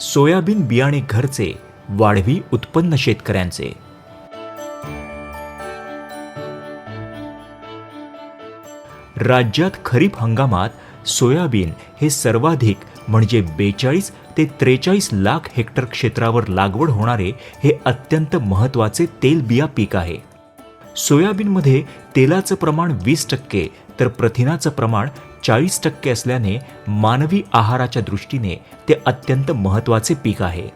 Soybean बियाणे घरचे वाढवी उत्पन्न शेतकऱ्यांचे. राज्यात खरीप हंगामात सोयाबीन हे सर्वाधिक म्हणजे बेचाळीस ते त्रेचाळीस लाख हेक्टर क्षेत्रावर लागवड होणारे हे अत्यंत महत्त्वाचे तेलबिया पीक आहे. सोयाबीनमध्ये तेलाचं प्रमाण वीस टक्के तर प्रथिनाचं प्रमाण चाळीस टक्के असल्याने मानवी आहाराच्या दृष्टीने ते अत्यंत महत्त्वाचे पीक आहे.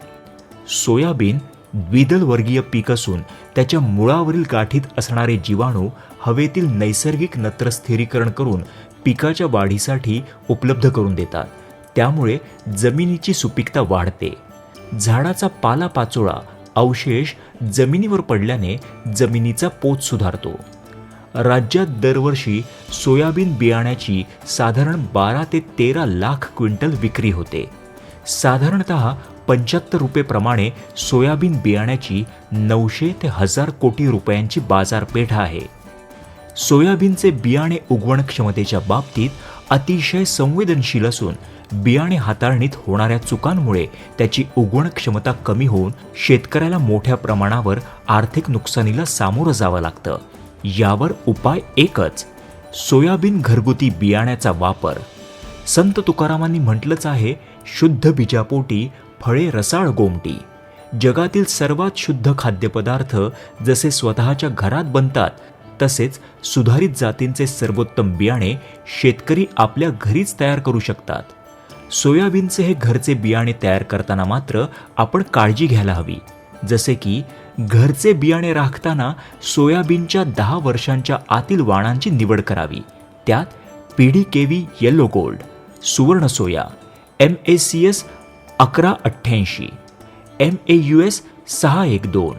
सोयाबीन द्विदलवर्गीय पीक असून त्याच्या मुळावरील गाठीत असणारे जीवाणू हवेतील नैसर्गिक नत्र स्थिरीकरण करून पिकाच्या वाढीसाठी उपलब्ध करून देतात. त्यामुळे जमिनीची सुपीकता वाढते. झाडाचा पालापाचोळा अवशेष जमिनीवर पडल्याने जमिनीचा पोत सुधारतो. राज्यात दरवर्षी सोयाबीन बियाण्याची साधारण बारा ते तेरा लाख क्विंटल विक्री होते. साधारणत पंच्याहत्तर रुपयेप्रमाणे सोयाबीन बियाण्याची नऊशे ते हजार कोटी रुपयांची बाजारपेठ आहे. सोयाबीनचे बियाणे उगवण क्षमतेच्या बाबतीत अतिशय संवेदनशील असून बियाणे हाताळणीत होणाऱ्या चुकांमुळे त्याची उगवण क्षमता कमी होऊन शेतकऱ्याला मोठ्या प्रमाणावर आर्थिक नुकसानीला सामोरं जावं लागतं. यावर उपाय एकच. सोयाबीन घरगुती बियाण्याचा वापर. संत तुकारामांनी म्हटलंच आहे शुद्ध बीजापोटी फळे रसाळ गोमटी. जगातील सर्वात शुद्ध खाद्यपदार्थ जसे स्वतःच्या घरात बनतात तसेच सुधारित जातींचे सर्वोत्तम बियाणे शेतकरी आपल्या घरीच तयार करू शकतात. सोयाबीनचे हे घरचे बियाणे तयार करताना मात्र आपण काळजी घ्यायला हवी. जसे की घरचे बियाणे राखताना सोयाबीनच्या दहा वर्षांच्या आतील वाणांची निवड करावी. त्यात P D K V yellow gold सुवर्ण soya M A C S अकरा अठ्ठ्याऐंशी एम ए यू एस सहा एक दोन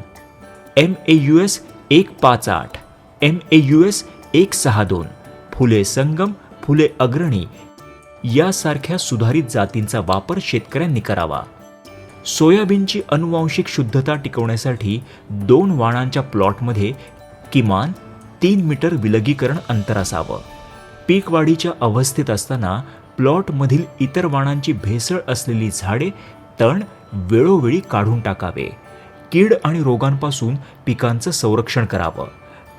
एम ए यू एस एक पाच आठ एम ए यू एस एक सहा दोन फुले संगम फुले अग्रणी यासारख्या सुधारित जातींचा वापर शेतकऱ्यांनी करावा. सोयाबीनची अनुवांशिक शुद्धता टिकवण्यासाठी दोन वाणांच्या प्लॉटमध्ये किमान तीन मीटर विलगीकरण अंतर असावं. पीक वाढीच्या अवस्थेत असताना प्लॉटमधील इतर वाणांची भेसळ असलेली झाडे तण वेळोवेळी काढून टाकावे. कीड आणि रोगांपासून पिकांचं संरक्षण करावं.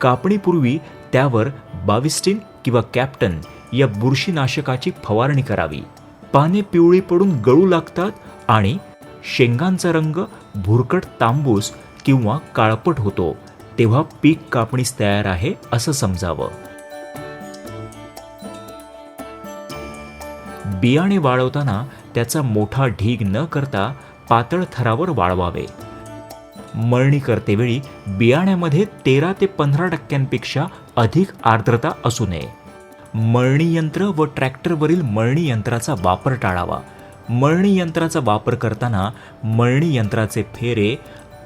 कापणीपूर्वी त्यावर बाविस्टिन किंवा कॅप्टन या बुरशीनाशकाची फवारणी करावी. पाने पिवळी पडून गळू लागतात आणि शेंगांचा रंग भुरकट तांबूस किंवा काळपट होतो तेव्हा पीक कापणीस तयार आहे असं समजावं. बियाणे वाळवताना त्याचा मोठा ढीग न करता पातळ थरावर वाळवावे. मळणी करतेवेळी बियाण्यामध्ये तेरा ते पंधरा टक्क्यांपेक्षा अधिक आर्द्रता असू नये. मळणी यंत्र व ट्रॅक्टरवरील मळणी यंत्राचा वापर टाळावा. मळणी यंत्राचा वापर करताना मळणी यंत्राचे फेरे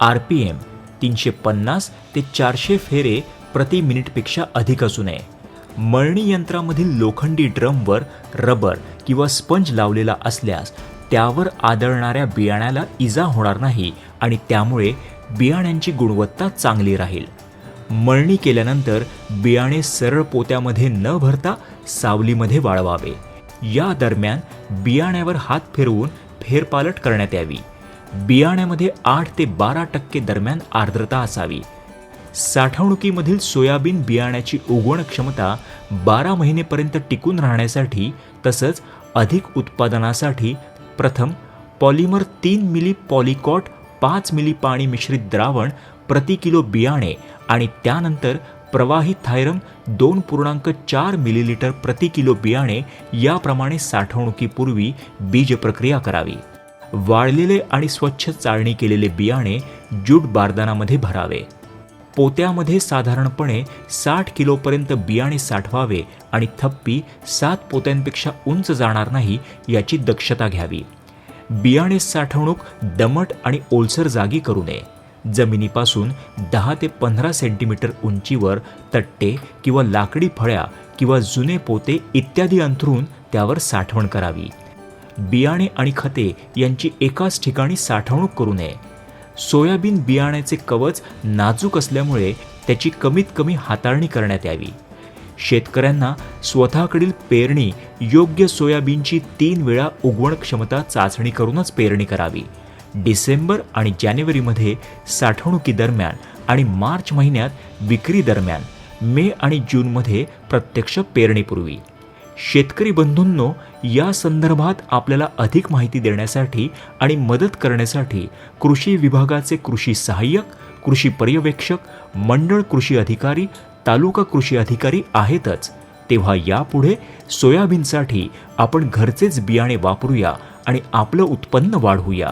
आर पी एम तीनशे पन्नास ते चारशे फेरे प्रति मिनिटपेक्षा अधिक असू नये. मळणी यंत्रामधील लोखंडी ड्रमवर रबर किंवा स्पंज लावलेला असल्यास त्यावर आदळणाऱ्या बियाण्याला इजा होणार नाही आणि त्यामुळे बियाण्यांची गुणवत्ता चांगली राहील. मळणी केल्यानंतर बियाणे सरळ पोत्यामध्ये न भरता सावलीमध्ये वाळवावे. या दरम्यान बियाण्यावर हात फिरवून फेरपालट करण्यात यावी. बियाण्यामध्ये आठ ते बारा टक्के दरम्यान आर्द्रता असावी. साठवणुकीमधील सोयाबीन बियाण्याची उगवण क्षमता बारा महिनेपर्यंत टिकून राहण्यासाठी तसंच अधिक उत्पादनासाठी प्रथम पॉलिमर तीन मिली पॉलिकॉट पाच मिली पाणी मिश्रित द्रावण प्रति किलो बियाणे आणि त्यानंतर प्रवाहित थायरम दोन पूर्णांक चार मिलीलिटर प्रति किलो बियाणे याप्रमाणे साठवणुकीपूर्वी बीज प्रक्रिया करावी. वाळलेले आणि स्वच्छ चाळणी केलेले बियाणे ज्यूट बारदानामध्ये भरावे. पोत्यामध्ये साधारणपणे साठ किलोपर्यंत बियाणे साठवावे आणि थप्पी सात पोत्यांपेक्षा उंच जाणार नाही याची दक्षता घ्यावी. बियाणे साठवणूक दमट आणि ओलसर जागी करू नये. जमिनीपासून दहा ते पंधरा सेंटीमीटर उंचीवर तट्टे किंवा लाकडी फळ्या किंवा जुने पोते इत्यादी अंथरून त्यावर साठवण करावी. बियाणे आणि खते यांची एकाच ठिकाणी साठवणूक करू नये. सोयाबीन बियाण्याचे कवच नाजूक असल्यामुळे त्याची कमीत कमी हाताळणी करण्यात यावी. शेतकऱ्यांना स्वतःकडील पेरणी योग्य सोयाबीनची तीन वेळा उगवण क्षमता चाचणी करूनच पेरणी करावी. डिसेंबर आणि जानेवारीमध्ये साठवणुकीदरम्यान आणि मार्च महिन्यात विक्रीदरम्यान मे आणि जूनमध्ये प्रत्यक्ष पेरणीपूर्वी. शेतकरी बंधूंनो या संदर्भात आपल्याला अधिक माहिती देण्यासाठी आणि मदत करण्यासाठी कृषी विभागाचे कृषी सहाय्यक कृषी पर्यवेक्षक मंडळ कृषी अधिकारी तालुका कृषी अधिकारी आहेतच. तेव्हा यापुढे सोयाबीनसाठी आपण घरचेच बियाणे वापरूया आणि आपलं उत्पन्न वाढवूया.